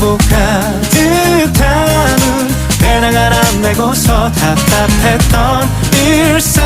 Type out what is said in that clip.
행복 가득한 배낭 하나 메고서 답답했던 일상